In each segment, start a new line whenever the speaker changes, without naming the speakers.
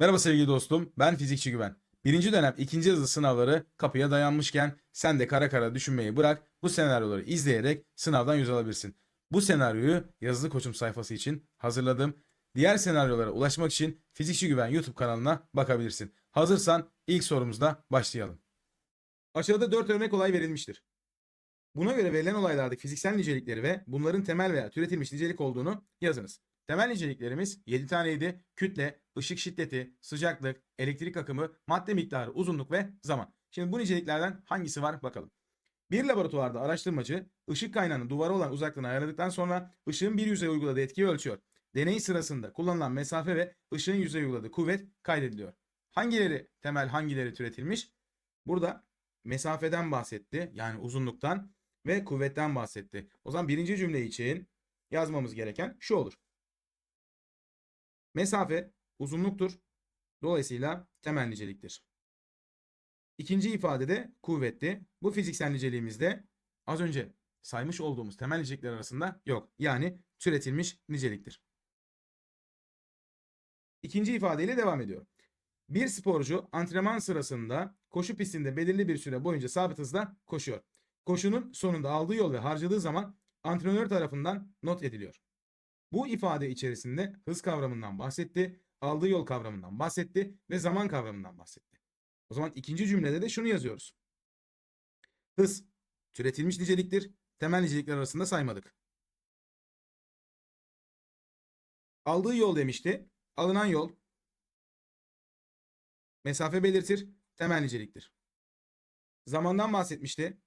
Merhaba sevgili dostum, ben Fizikçi Güven. Birinci dönem ikinci hızlı sınavları kapıya dayanmışken sen de kara kara düşünmeyi bırak, bu senaryoları izleyerek sınavdan yüz alabilirsin. Bu senaryoyu yazılı koçum sayfası için hazırladım. Diğer senaryolara ulaşmak için Fizikçi Güven YouTube kanalına bakabilirsin. Hazırsan ilk sorumuzda başlayalım. Aşağıda 4 örnek olay verilmiştir. Buna göre verilen olaylardaki fiziksel nicelikleri ve bunların temel veya türetilmiş nicelik olduğunu yazınız. Temel niceliklerimiz 7 taneydi. Kütle, ışık şiddeti, sıcaklık, elektrik akımı, madde miktarı, uzunluk ve zaman. Şimdi bu niceliklerden hangisi var bakalım. Bir laboratuvarda araştırmacı ışık kaynağının duvara olan uzaklığını ayarladıktan sonra ışığın bir yüzeye uyguladığı etkiyi ölçüyor. Deney sırasında kullanılan mesafe ve ışığın yüzeye uyguladığı kuvvet kaydediliyor. Hangileri temel hangileri türetilmiş? Burada mesafeden bahsetti yani uzunluktan ve kuvvetten bahsetti. O zaman birinci cümle için yazmamız gereken şu olur. Mesafe uzunluktur. Dolayısıyla temel niceliktir. İkinci ifadede kuvvetli. Bu fiziksel niceliğimizde az önce saymış olduğumuz temel nicelikler arasında yok. Yani türetilmiş niceliktir. İkinci ifadeyle devam ediyor. Bir sporcu antrenman sırasında koşu pistinde belirli bir süre boyunca sabit hızla koşuyor. Koşunun sonunda aldığı yol ve harcadığı zaman antrenör tarafından not ediliyor. Bu ifade içerisinde hız kavramından bahsetti, aldığı yol kavramından bahsetti ve zaman kavramından bahsetti. O zaman ikinci cümlede de şunu yazıyoruz. Hız türetilmiş niceliktir. Temel nicelikler arasında saymadık. Aldığı yol demişti. Alınan yol mesafe belirtir. Temel niceliktir. Zamandan bahsetmişti.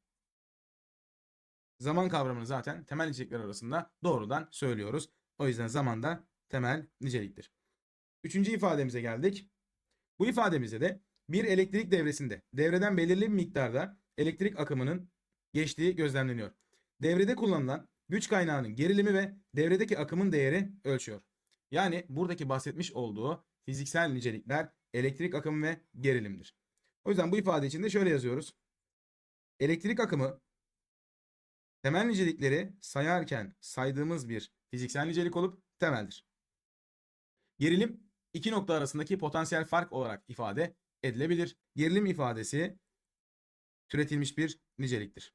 Zaman kavramını zaten temel nicelikler arasında doğrudan söylüyoruz. O yüzden zaman da temel niceliktir. Üçüncü ifademize geldik. Bu ifademizde de bir elektrik devresinde devreden belirli bir miktarda elektrik akımının geçtiği gözlemleniyor. Devrede kullanılan güç kaynağının gerilimi ve devredeki akımın değeri ölçüyor. Yani buradaki bahsetmiş olduğu fiziksel nicelikler elektrik akımı ve gerilimdir. O yüzden bu ifade için de şöyle yazıyoruz. Elektrik akımı temel nicelikleri sayarken saydığımız bir fiziksel nicelik olup temeldir. Gerilim iki nokta arasındaki potansiyel fark olarak ifade edilebilir. Gerilim ifadesi türetilmiş bir niceliktir.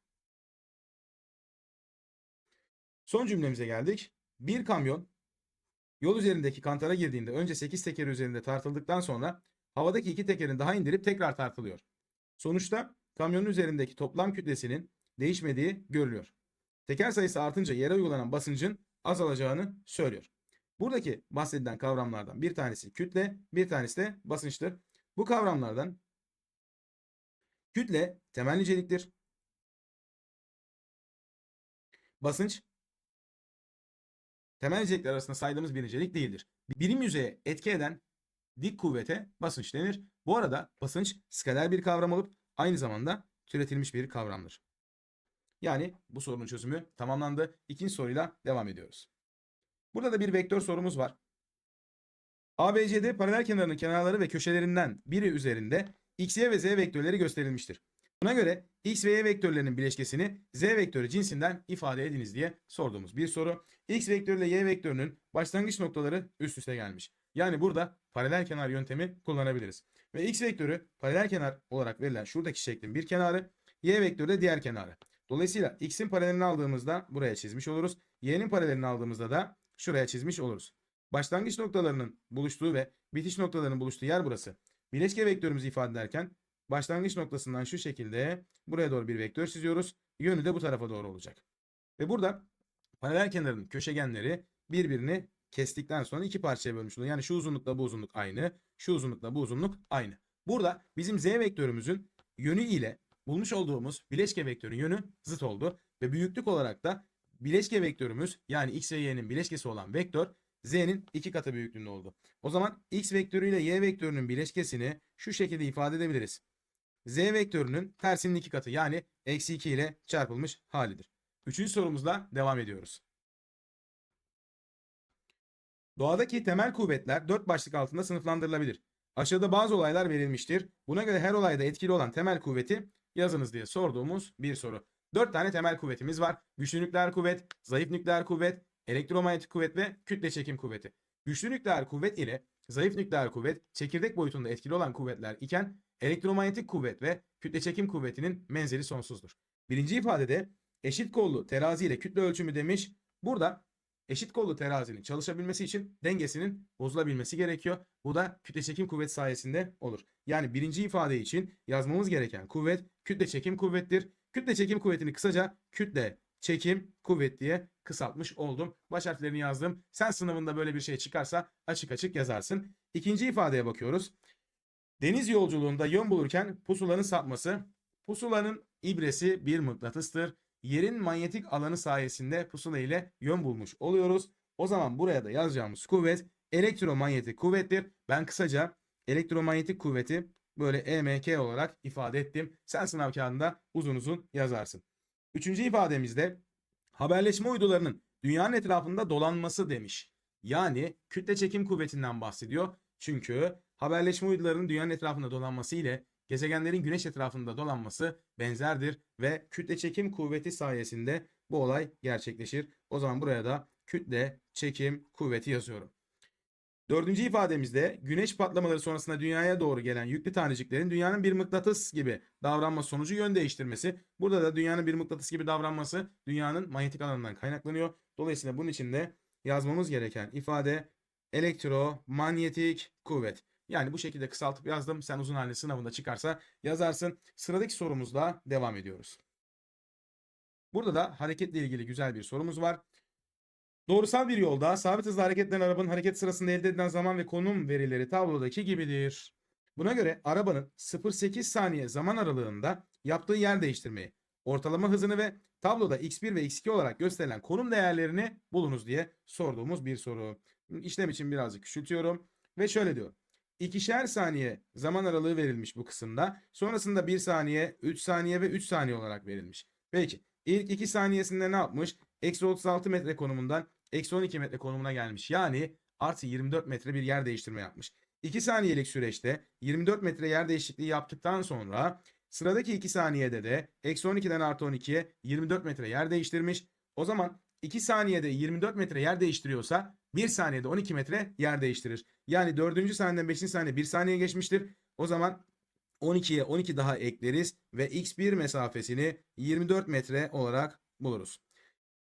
Son cümlemize geldik. Bir kamyon yol üzerindeki kantara girdiğinde önce 8 teker üzerinde tartıldıktan sonra havadaki iki tekerini daha indirip tekrar tartılıyor. Sonuçta kamyonun üzerindeki toplam kütlesinin değişmediği görülüyor. Teker sayısı artınca yere uygulanan basıncın azalacağını söylüyor. Buradaki bahsedilen kavramlardan bir tanesi kütle, bir tanesi de basınçtır. Bu kavramlardan kütle temel niceliktir. Basınç temel nicelikler arasında saydığımız bir nicelik değildir. Birim yüzeye etki eden dik kuvvete basınç denir. Bu arada basınç skaler bir kavram olup aynı zamanda türetilmiş bir kavramdır. Yani bu sorunun çözümü tamamlandı. İkinci soruyla devam ediyoruz. Burada da bir vektör sorumuz var. ABCD paralel kenarının kenarları ve köşelerinden biri üzerinde x, y ve z vektörleri gösterilmiştir. Buna göre x ve y vektörlerinin bileşkesini z vektörü cinsinden ifade ediniz diye sorduğumuz bir soru. x vektörü ile y vektörünün başlangıç noktaları üst üste gelmiş. Yani burada paralel kenar yöntemi kullanabiliriz. Ve x vektörü paralel kenar olarak verilen şuradaki şeklin bir kenarı, y vektörü de diğer kenarı. Dolayısıyla x'in paralelini aldığımızda buraya çizmiş oluruz. y'nin paralelini aldığımızda da şuraya çizmiş oluruz. Başlangıç noktalarının buluştuğu ve bitiş noktalarının buluştuğu yer burası. Bileşke vektörümüzü ifade ederken başlangıç noktasından şu şekilde buraya doğru bir vektör çiziyoruz. Yönü de bu tarafa doğru olacak. Ve burada paralel kenarın köşegenleri birbirini kestikten sonra iki parçaya bölmüş oluyor. Yani şu uzunlukla bu uzunluk aynı, şu uzunlukla bu uzunluk aynı. Burada bizim z vektörümüzün yönü ile bulmuş olduğumuz bileşke vektörün yönü zıt oldu. Ve büyüklük olarak da bileşke vektörümüz yani x ve y'nin bileşkesi olan vektör z'nin iki katı büyüklüğünde oldu. O zaman x vektörü ile y vektörünün bileşkesini şu şekilde ifade edebiliriz. z vektörünün tersinin iki katı yani eksi 2 ile çarpılmış halidir. Üçüncü sorumuzla devam ediyoruz. Doğadaki temel kuvvetler dört başlık altında sınıflandırılabilir. Aşağıda bazı olaylar verilmiştir. Buna göre her olayda etkili olan temel kuvveti yazınız diye sorduğumuz bir soru. Dört tane temel kuvvetimiz var. Güçlü nükleer kuvvet, zayıf nükleer kuvvet, elektromanyetik kuvvet ve kütle çekim kuvveti. Güçlü nükleer kuvvet ile zayıf nükleer kuvvet çekirdek boyutunda etkili olan kuvvetler iken elektromanyetik kuvvet ve kütle çekim kuvvetinin menzili sonsuzdur. Birinci ifadede eşit kollu terazi ile kütle ölçümü demiş. Burada eşit kollu terazinin çalışabilmesi için dengesinin bozulabilmesi gerekiyor. Bu da kütle çekim kuvvet sayesinde olur. Yani birinci ifade için yazmamız gereken kuvvet kütle çekim kuvvettir. Kütle çekim kuvvetini kısaca kütle çekim kuvvet diye kısaltmış oldum. Baş harflerini yazdım. Sen sınavında böyle bir şey çıkarsa açık açık yazarsın. İkinci ifadeye bakıyoruz. Deniz yolculuğunda yön bulurken pusulanın sapması. Pusulanın ibresi bir mıknatıstır. Yerin manyetik alanı sayesinde pusula ile yön bulmuş oluyoruz. O zaman buraya da yazacağımız kuvvet elektromanyetik kuvvettir. Ben kısaca elektromanyetik kuvveti böyle EMK olarak ifade ettim. Sen sınav kağıdında uzun uzun yazarsın. Üçüncü ifademizde haberleşme uydularının dünyanın etrafında dolanması demiş. Yani kütle çekim kuvvetinden bahsediyor. Çünkü haberleşme uydularının dünyanın etrafında dolanması ile gezegenlerin güneş etrafında dolanması benzerdir ve kütle çekim kuvveti sayesinde bu olay gerçekleşir. O zaman buraya da kütle çekim kuvveti yazıyorum. Dördüncü ifademizde güneş patlamaları sonrasında dünyaya doğru gelen yüklü taneciklerin dünyanın bir mıknatıs gibi davranması sonucu yön değiştirmesi. Burada da dünyanın bir mıknatıs gibi davranması dünyanın manyetik alanından kaynaklanıyor. Dolayısıyla bunun için de yazmamız gereken ifade elektromanyetik kuvvet. Yani bu şekilde kısaltıp yazdım. Sen uzun halini sınavında çıkarsa yazarsın. Sıradaki sorumuzla devam ediyoruz. Burada da hareketle ilgili güzel bir sorumuz var. Doğrusal bir yolda sabit hızla hareket eden arabanın hareket sırasında elde edilen zaman ve konum verileri tablodaki gibidir. Buna göre arabanın 0-8 saniye zaman aralığında yaptığı yer değiştirmeyi, ortalama hızını ve tabloda x1 ve x2 olarak gösterilen konum değerlerini bulunuz diye sorduğumuz bir soru. İşlem için birazcık küçültüyorum ve şöyle diyor. İkişer saniye zaman aralığı verilmiş bu kısımda. Sonrasında 1 saniye, 3 saniye ve 3 saniye olarak verilmiş. Peki ilk 2 saniyesinde ne yapmış? Eksi 36 metre konumundan eksi 12 metre konumuna gelmiş. Yani artı 24 metre bir yer değiştirme yapmış. 2 saniyelik süreçte 24 metre yer değişikliği yaptıktan sonra sıradaki 2 saniyede de eksi 12'den artı 12'ye 24 metre yer değiştirmiş. O zaman 2 saniyede 24 metre yer değiştiriyorsa 1 saniyede 12 metre yer değiştirir. Yani 4. saniyeden 5. saniye 1 saniye geçmiştir. O zaman 12'ye 12 daha ekleriz ve x1 mesafesini 24 metre olarak buluruz.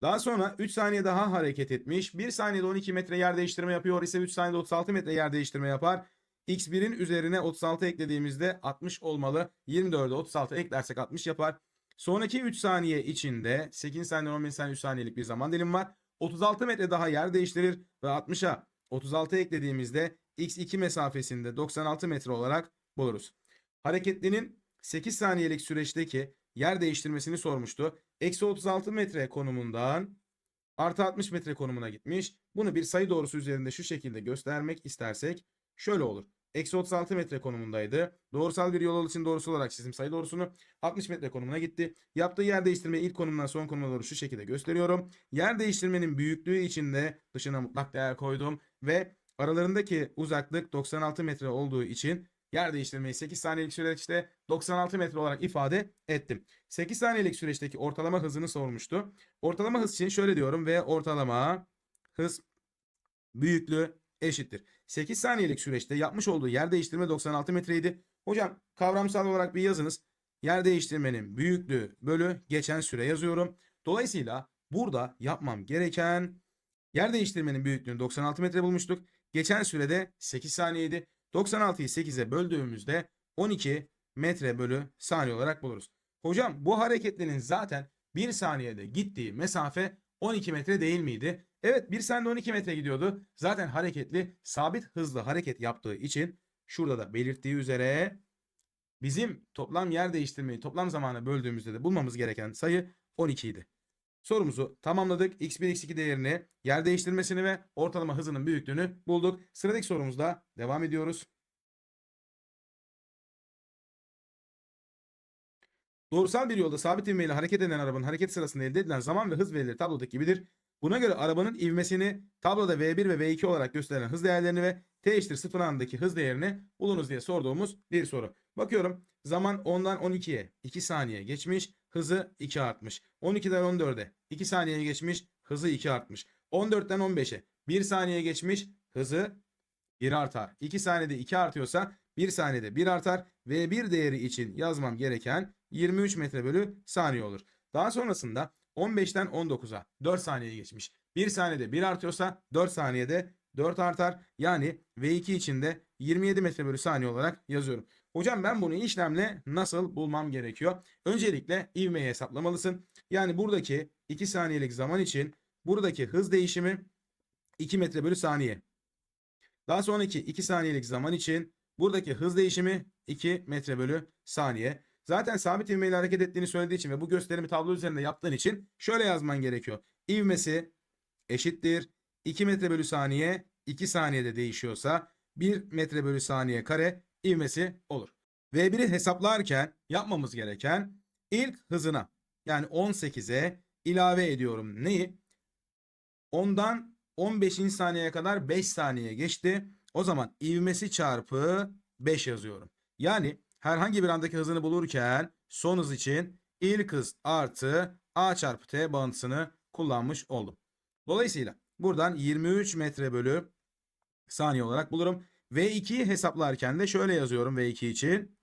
Daha sonra 3 saniye daha hareket etmiş. 1 saniyede 12 metre yer değiştirme yapıyor ise 3 saniyede 36 metre yer değiştirme yapar. X1'in üzerine 36 eklediğimizde 60 olmalı. 24'e 36 eklersek 60 yapar. Sonraki 3 saniye içinde 8 saniye 15 saniye 3 saniyelik bir zaman dilimi var. 36 metre daha yer değiştirir ve 60'a 36 eklediğimizde x2 mesafesinde 96 metre olarak buluruz. Hareketlinin 8 saniyelik süreçteki yer değiştirmesini sormuştu. Eksi 36 metre konumundan artı 60 metre konumuna gitmiş. Bunu bir sayı doğrusu üzerinde şu şekilde göstermek istersek şöyle olur. Eksi 36 metre konumundaydı. Doğrusal bir yol için doğrusu olarak çizim sayı doğrusunu 60 metre konumuna gitti. Yaptığı yer değiştirme ilk konumdan son konuma doğru şu şekilde gösteriyorum. Yer değiştirmenin büyüklüğü için de dışına mutlak değer koydum ve aralarındaki uzaklık 96 metre olduğu için yer değiştirmeyi 8 saniyelik süreçte 96 metre olarak ifade ettim. 8 saniyelik süreçteki ortalama hızını sormuştu. Ortalama hız için şöyle diyorum ve ortalama hız büyüklüğü eşittir. 8 saniyelik süreçte yapmış olduğu yer değiştirme 96 metreydi. Hocam kavramsal olarak bir yazınız. Yer değiştirmenin büyüklüğü bölü geçen süre yazıyorum. Dolayısıyla burada yapmam gereken yer değiştirmenin büyüklüğünü 96 metre bulmuştuk. Geçen sürede 8 saniyeydi. 96'yı 8'e böldüğümüzde 12 metre bölü saniye olarak buluruz. Hocam bu hareketlinin zaten 1 saniyede gittiği mesafe 12 metre değil miydi? Evet 1 saniyede 12 metre gidiyordu. Zaten hareketli sabit hızlı hareket yaptığı için şurada da belirttiği üzere bizim toplam yer değiştirmeyi toplam zamana böldüğümüzde de bulmamız gereken sayı 12 idi. Sorumuzu tamamladık. x1 x2 değerini, yer değiştirmesini ve ortalama hızının büyüklüğünü bulduk. Sıradaki sorumuzda devam ediyoruz. Doğrusal bir yolda sabit ivmeyle hareket eden arabanın hareket sırasında elde edilen zaman ve hız verileri tablodaki gibidir. Buna göre arabanın ivmesini tabloda V1 ve V2 olarak gösterilen hız değerlerini ve T eşittir 0 anındaki hız değerini bulunuz diye sorduğumuz bir soru. Bakıyorum zaman 10'dan 12'ye 2 saniye geçmiş hızı 2 artmış. 12'den 14'e 2 saniye geçmiş hızı 2 artmış. 14'ten 15'e 1 saniye geçmiş hızı 1 artar. 2 saniyede 2 artıyorsa 1 saniyede 1 artar. V1 değeri için yazmam gereken 23 metre bölü saniye olur. Daha sonrasında 15'ten 19'a 4 saniye geçmiş. 1 saniyede 1 artıyorsa 4 saniyede 4 artar. Yani V2 için de 27 metre bölü saniye olarak yazıyorum. Hocam ben bunu işlemle nasıl bulmam gerekiyor? Öncelikle ivmeyi hesaplamalısın. Yani buradaki 2 saniyelik zaman için buradaki hız değişimi 2 metre bölü saniye. Daha sonraki 2 saniyelik zaman için buradaki hız değişimi 2 metre bölü saniye. Zaten sabit ivmeyle hareket ettiğini söylediği için ve bu gösterimi tablo üzerinde yaptığın için şöyle yazman gerekiyor. İvmesi eşittir 2 metre bölü saniye 2 saniyede değişiyorsa 1 metre bölü saniye kare ivmesi olur. V1'i hesaplarken yapmamız gereken ilk hızına yani 18'e ilave ediyorum. Neyi? Ondan 15. saniyeye kadar 5 saniye geçti. O zaman ivmesi çarpı 5 yazıyorum. Yani herhangi bir andaki hızını bulurken son hız için ilk hız artı a çarpı t bağıntısını kullanmış oldum. Dolayısıyla buradan 23 metre bölü saniye olarak bulurum. V2'yi hesaplarken de şöyle yazıyorum V2 için.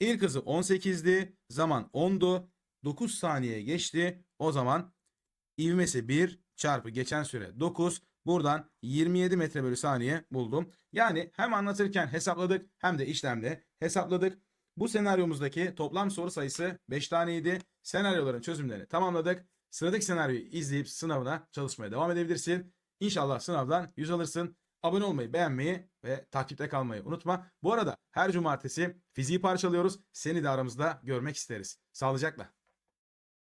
İlk hızı 18'di. Zaman 10'du. 9 saniye geçti. O zaman ivmesi 1 çarpı geçen süre 9. Buradan 27 metre bölü saniye buldum. Yani hem anlatırken hesapladık hem de işlemde hesapladık. Bu senaryomuzdaki toplam soru sayısı 5 taneydi. Senaryoların çözümlerini tamamladık. Sıradaki senaryoyu izleyip sınavına çalışmaya devam edebilirsin. İnşallah sınavdan 100 alırsın. Abone olmayı, beğenmeyi ve takipte kalmayı unutma. Bu arada her cumartesi fiziği parçalıyoruz. Seni de aramızda görmek isteriz. Sağlıcakla.